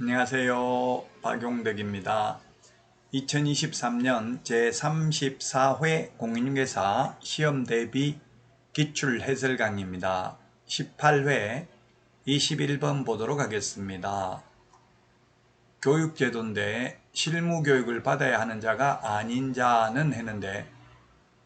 안녕하세요. 박용덕입니다. 2023년 제34회 공인중개사 시험 대비 기출 해설 강의입니다. 18회 21번 보도록 하겠습니다. 교육제도인데 실무 교육을 받아야 하는 자가 아닌 자는 했는데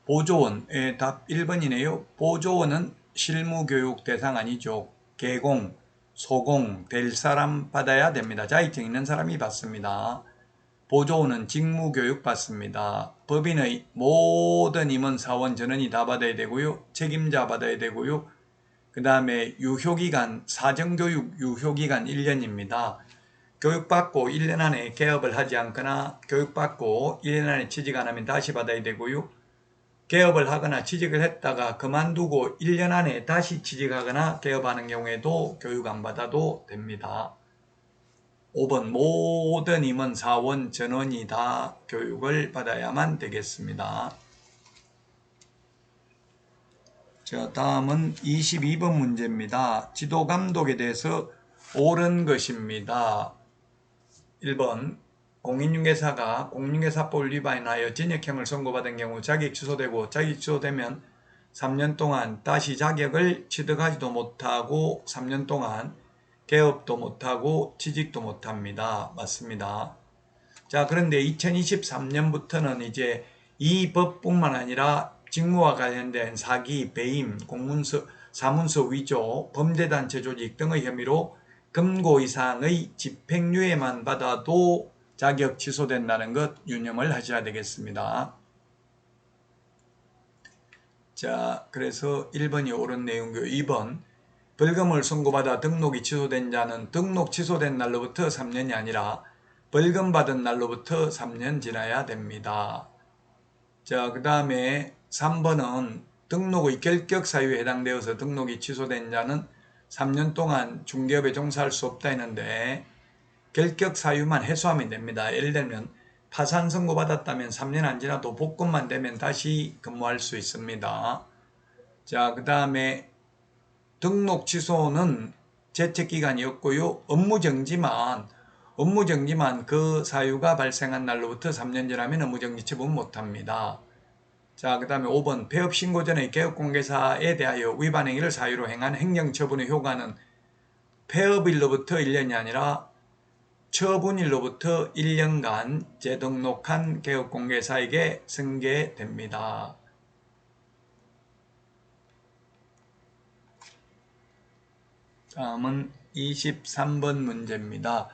보조원의 답 1번이네요. 보조원은 실무 교육 대상 아니죠. 개공, 소공 될 사람 받아야 됩니다. 자격증 있는 사람이 받습니다. 보조원은 직무교육 받습니다. 법인의 모든 임원 사원 전원이 다 받아야 되고요. 책임자 받아야 되고요. 그 다음에 유효기간, 사정교육 유효기간 1년입니다. 교육받고 1년 안에 개업을 하지 않거나 교육받고 1년 안에 취직 안 하면 다시 받아야 되고요. 개업을 하거나 취직을 했다가 그만두고 1년 안에 다시 취직하거나 개업하는 경우에도 교육 안 받아도 됩니다. 5번 모든 임원 사원 전원이 다 교육을 받아야만 되겠습니다. 자, 다음은 22번 문제입니다. 지도 감독에 대해서 옳은 것입니다. 1번 공인중개사가 공인중개사법을 위반하여 징역형을 선고받은 경우 자격 취소되고 자격 취소되면 3년 동안 다시 자격을 취득하지도 못하고 3년 동안 개업도 못하고 취직도 못합니다. 맞습니다. 자 그런데 2023년부터는 이제 이 법뿐만 아니라 직무와 관련된 사기, 배임, 공문서, 사문서 위조, 범죄단체 조직 등의 혐의로 금고 이상의 집행유예만 받아도 자격 취소된다는 것 유념을 하셔야 되겠습니다. 자, 그래서 1번이 옳은 내용이고 2번 벌금을 선고받아 등록이 취소된 자는 등록 취소된 날로부터 3년이 아니라 벌금 받은 날로부터 3년 지나야 됩니다. 자, 그 다음에 3번은 등록의 결격 사유에 해당되어서 등록이 취소된 자는 3년 동안 중개업에 종사할 수 없다 했는데 결격 사유만 해소하면 됩니다. 예를 들면 파산 선고 받았다면 3년 안 지나도 복권만 되면 다시 근무할 수 있습니다. 자, 그 다음에 등록 취소는 재책기간이었고요. 업무정지만 업무정지만 그 사유가 발생한 날로부터 3년 지나면 업무정지 처분 못합니다. 자, 그 다음에 5번 폐업 신고 전의 개업공개사에 대하여 위반 행위를 사유로 행한 행정처분의 효과는 폐업일로부터 1년이 아니라 처분일로부터 1년간 재등록한 개업공개사에게 승계됩니다. 다음은 23번 문제입니다.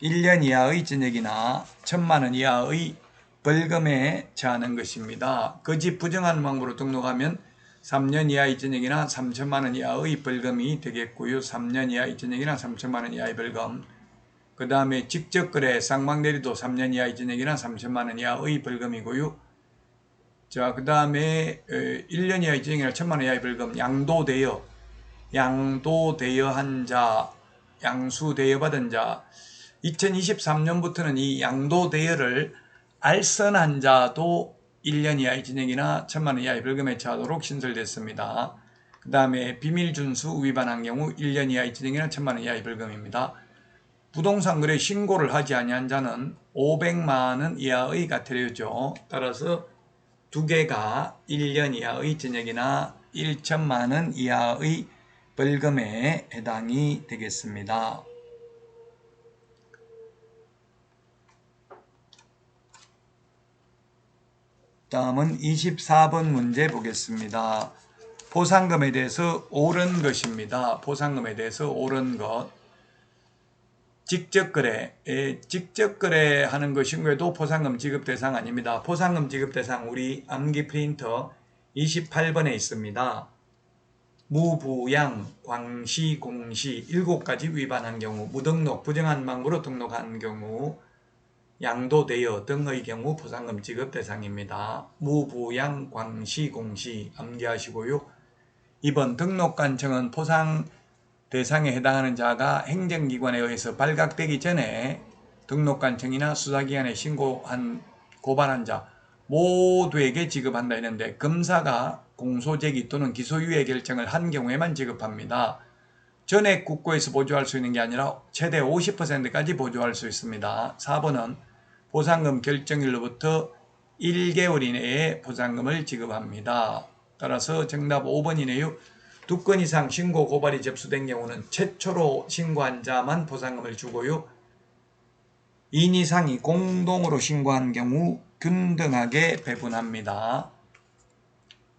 1년 이하의 전역이나 1000만원 이하의 벌금에 처하는 것입니다. 거짓 부정한 방법으로 등록하면 3년 이하의 전역이나 3천만원 이하의 벌금이 되겠고요. 3년 이하의 전역이나 3천만원 이하의 벌금 그 다음에 직접 거래 쌍방대리도 3년 이하의 전역이나 3천만원 이하의 벌금이고요. 자, 그 다음에 1년 이하의 전역이나 1천만원 이하의 벌금 양도되어 양도되어 한 자, 양수되어 받은 자 2023년부터는 이 양도대여를 알선한 자도 1년 이하의 진행이나 1천만 원 이하의 벌금에 처하도록 신설됐습니다. 그 다음에 비밀준수 위반한 경우 1년 이하의 진행이나 1천만 원 이하의 벌금입니다. 부동산 거래 신고를 하지 아니한 자는 500만 원 이하의 과태료죠. 따라서 두 개가 1년 이하의 진역이나 1천만 원 이하의 벌금에 해당이 되겠습니다. 다음은 24번 문제 보겠습니다. 보상금에 대해서 옳은 것입니다. 보상금에 대해서 옳은 것. 직접 거래, 예, 직접 거래하는 것인 거에도 보상금 지급 대상 아닙니다. 보상금 지급 대상 우리 암기 프린터 28번에 있습니다. 무부양, 광시, 공시 7가지 위반한 경우, 무등록, 부정한 방법으로 등록한 경우, 양도되어 등의 경우 보상금 지급 대상입니다. 무부양, 광시, 공시 암기하시고요. 2번 등록관청은 포상 대상에 해당하는 자가 행정기관에 의해서 발각되기 전에 등록관청이나 수사기관에 신고한 고발한 자 모두에게 지급한다 했는데 검사가 공소제기 또는 기소유예 결정을 한 경우에만 지급합니다. 전액 국고에서 보조할 수 있는 게 아니라 최대 50%까지 보조할 수 있습니다. 4번은 보상금 결정일로부터 1개월 이내에 보상금을 지급합니다. 따라서 정답 5번이네요. 두 건 이상 신고 고발이 접수된 경우는 최초로 신고한 자만 보상금을 주고요. 2인 이상이 공동으로 신고한 경우 균등하게 배분합니다.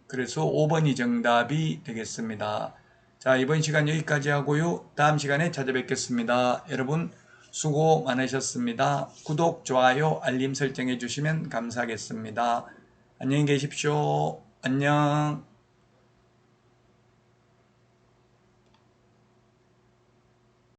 그래서 5번이 정답이 되겠습니다. 자, 이번 시간 여기까지 하고요. 다음 시간에 찾아뵙겠습니다. 여러분 수고 많으셨습니다. 구독, 좋아요, 알림 설정해 주시면 감사하겠습니다. 안녕히 계십시오. 안녕.